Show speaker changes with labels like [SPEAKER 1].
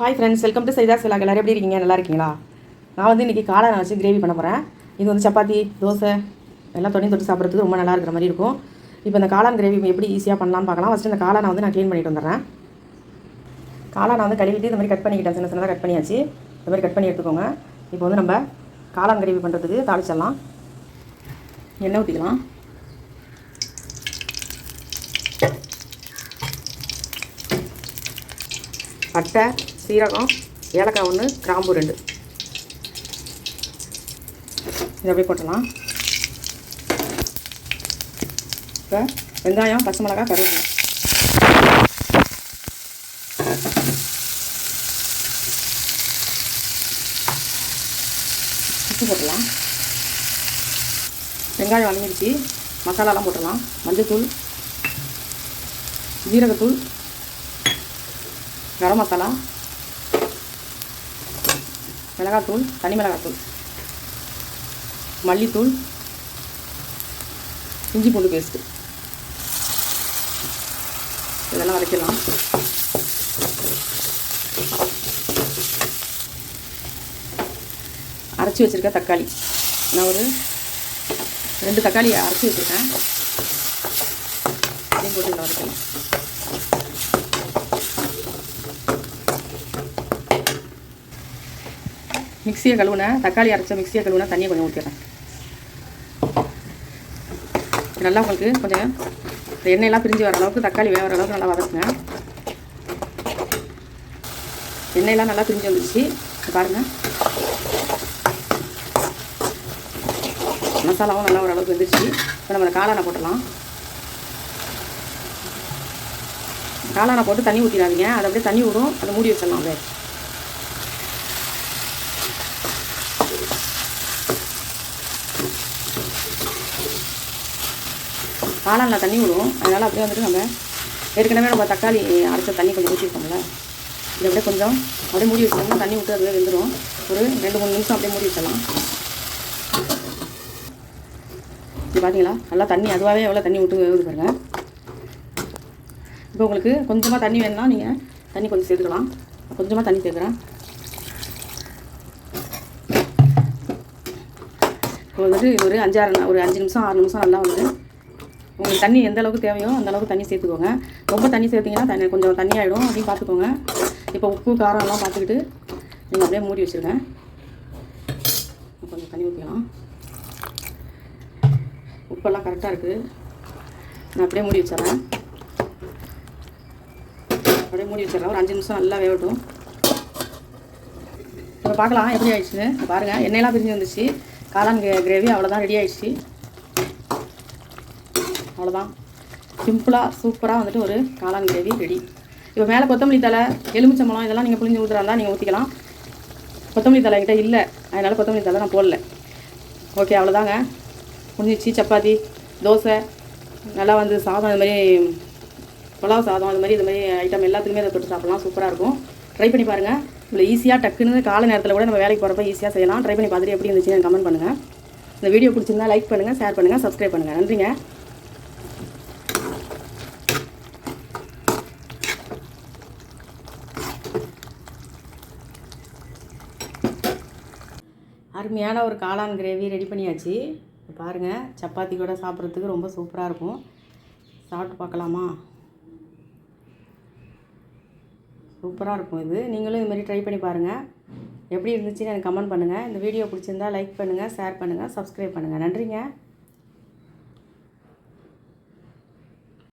[SPEAKER 1] hi friends welcome to சைதாஸ் விழா எல்லாரும் எப்படி இருக்கீங்க நல்லா இருக்கீங்களா நான் வந்து இன்றைக்கி நான் வச்சு கிரேவி பண்ண போகிறேன் இது வந்து சப்பாத்தி தோசை எல்லாம் துணி தொட்டு சாப்பிட்றதுக்கு ரொம்ப நல்லா இருக்கிற மாதிரி இருக்கும் இப்போ இந்த காளான் கிரேவி எப்படி ஈஸியாக பண்ணலாம்னு பார்க்கலாம் ஃபஸ்ட்டு இந்த காளானை வந்து நான் க்ளீன் பண்ணிட்டு வந்துடுறேன் நான் வந்து கழுவிட்டு இந்த மாதிரி கட் பண்ணிக்கிட்டேன் சின்ன சின்னதாக கட் பண்ணியாச்சு இந்த மாதிரி கட் பண்ணி எடுத்துக்கோங்க இப்போ வந்து நம்ம காளான் கிரேவி பண்ணுறதுக்கு தாளிச்சிடலாம் எண்ணெய் ஊற்றிக்கலாம் அட்டை சீரகம் ஏலக்காய் ஒன்று கிராம்பு ரெண்டு இதை அப்படியே போட்டலாம் இப்போ வெங்காயம் பச்சை மிளகாய் கருவேப்பிலை உப்பு போட்டலாம் வெங்காயம் வதங்கிடுச்சு மசாலாலாம் போட்டலாம் மஞ்சத்தூள் ஜீரகத்தூள் கரம் மசாலா மிளகாத்தூள் தனி மிளகாத்தூள் மல்லித்தூள் இஞ்சி பூண்டு பேஸ்ட்டு இதெல்லாம் வதக்கலாம் அரைச்சி வச்சுருக்க தக்காளி நான் ஒரு ரெண்டு தக்காளியை அரைச்சி வச்சுருக்கேன் அதையும் போட்டு இதில் வதக்கலாம் மிக்சியை கழுவுனேன் தக்காளி அரைச்ச மிக்சியை கழுவுனா தண்ணியை கொஞ்சம் ஊற்றிடுறேன் நல்லா உங்களுக்கு கொஞ்சம் இந்த எண்ணெயெல்லாம் பிரிஞ்சு வர அளவுக்கு தக்காளி வேகிற அளவுக்கு நல்லா வதக்குங்க எண்ணெயெல்லாம் நல்லா பிரிஞ்சு வந்துடுச்சு பாருங்கள் மசாலாவும் நல்லா ஓரளவுக்கு வந்துடுச்சு இப்போ நம்ம காளானை போட்டலாம் காளானை போட்டு தண்ணி ஊற்றிடாதீங்க அதை அப்படியே தண்ணி விடும் அதை மூடி வச்சிடலாம் அப்படியே நல்லா தண்ணி விடுவோம் அதனால் அப்படியே வந்துட்டு நம்ம ஏற்கனவே நம்ம தக்காளி அரைச்ச தண்ணி கொஞ்சம் ஊற்றிருக்கோம்ல இதை அப்படியே கொஞ்சம் அப்படியே மூடி வச்சோம்னா தண்ணி விட்டு அப்படியே வெந்துடும் ஒரு ரெண்டு மூணு நிமிஷம் அப்படியே மூடி வச்சிடலாம் இது பார்த்தீங்களா நல்லா தண்ணி அதுவாகவே எவ்வளோ தண்ணி விட்டு வேகுது பாருங்க இப்போ உங்களுக்கு கொஞ்சமாக தண்ணி வேணும்னா நீங்கள் தண்ணி கொஞ்சம் சேர்த்துக்கலாம் கொஞ்சமாக தண்ணி சேர்க்குறேன் இப்போ வந்துட்டு ஒரு அஞ்சாறு ஒரு அஞ்சு நிமிஷம் ஆறு நிமிஷம் நல்லா வந்து உங்களுக்கு தண்ணி எந்த அளவுக்கு தேவையோ அந்த அளவுக்கு தண்ணி சேர்த்துக்கோங்க ரொம்ப தண்ணி சேர்த்திங்கன்னா கொஞ்சம் தண்ணி ஆகிடும் அப்படின்னு பார்த்துக்கோங்க இப்போ உப்பு காரம் எல்லாம் பார்த்துக்கிட்டு நீங்கள் அப்படியே மூடி வச்சுருக்கேன் கொஞ்சம் தண்ணி ஊற்றிக்கலாம் உப்பெல்லாம் கரெக்டாக இருக்குது நான் அப்படியே மூடி வச்சிடறேன் அப்படியே மூடி வச்சிடறேன் ஒரு அஞ்சு நிமிஷம் நல்லா வேகட்டும் இப்போ பார்க்கலாம் எப்படி ஆயிடுச்சுன்னு பாருங்கள் எண்ணெயெல்லாம் பிரிஞ்சு வந்துச்சு காளான் கிரேவி அவ்வளோதான் ரெடி ஆயிடுச்சு அவ்வளோதான் சிம்பிளாக சூப்பராக வந்துட்டு ஒரு காளான் கிரேவி ரெடி இப்போ மேலே கொத்தமல்லி தலை பழம் இதெல்லாம் நீங்கள் புளிஞ்சு இருந்தால் நீங்கள் ஊற்றிக்கலாம் கொத்தமல்லி தலை கிட்டே இல்லை அதனால் கொத்தமல்லி தலை நான் போடல ஓகே அவ்வளோதாங்க முடிஞ்சிச்சு சப்பாத்தி தோசை நல்லா வந்து சாதம் இது மாதிரி புலாவ் சாதம் அது மாதிரி இது மாதிரி ஐட்டம் எல்லாத்துக்குமே அதை தொட்டு சாப்பிட்லாம் சூப்பராக இருக்கும் ட்ரை பண்ணி பாருங்கள் இவ்வளோ ஈஸியாக டக்குன்னு காலை நேரத்தில் கூட நம்ம வேலைக்கு போகிறப்ப ஈஸியாக செய்யலாம் ட்ரை பண்ணி பார்த்துட்டு எப்படி இருந்துச்சுன்னு கமெண்ட் பண்ணுங்கள் இந்த வீடியோ பிடிச்சிருந்தா லைக் பண்ணுங்கள் ஷேர் பண்ணுங்கள் சப்ஸ்கிரைப் பண்ணுங்கள் நன்றிங்க அருமையான ஒரு காளான் கிரேவி ரெடி பண்ணியாச்சு பாருங்கள் சப்பாத்தி கூட சாப்பிட்றதுக்கு ரொம்ப சூப்பராக இருக்கும் சாப்பிட்டு பார்க்கலாமா சூப்பராக இருக்கும் இது நீங்களும் இதுமாரி ட்ரை பண்ணி பாருங்கள் எப்படி இருந்துச்சுன்னு எனக்கு கமெண்ட் பண்ணுங்கள் இந்த வீடியோ பிடிச்சிருந்தா லைக் பண்ணுங்கள் ஷேர் பண்ணுங்கள் சப்ஸ்கிரைப் பண்ணுங்கள் நன்றிங்க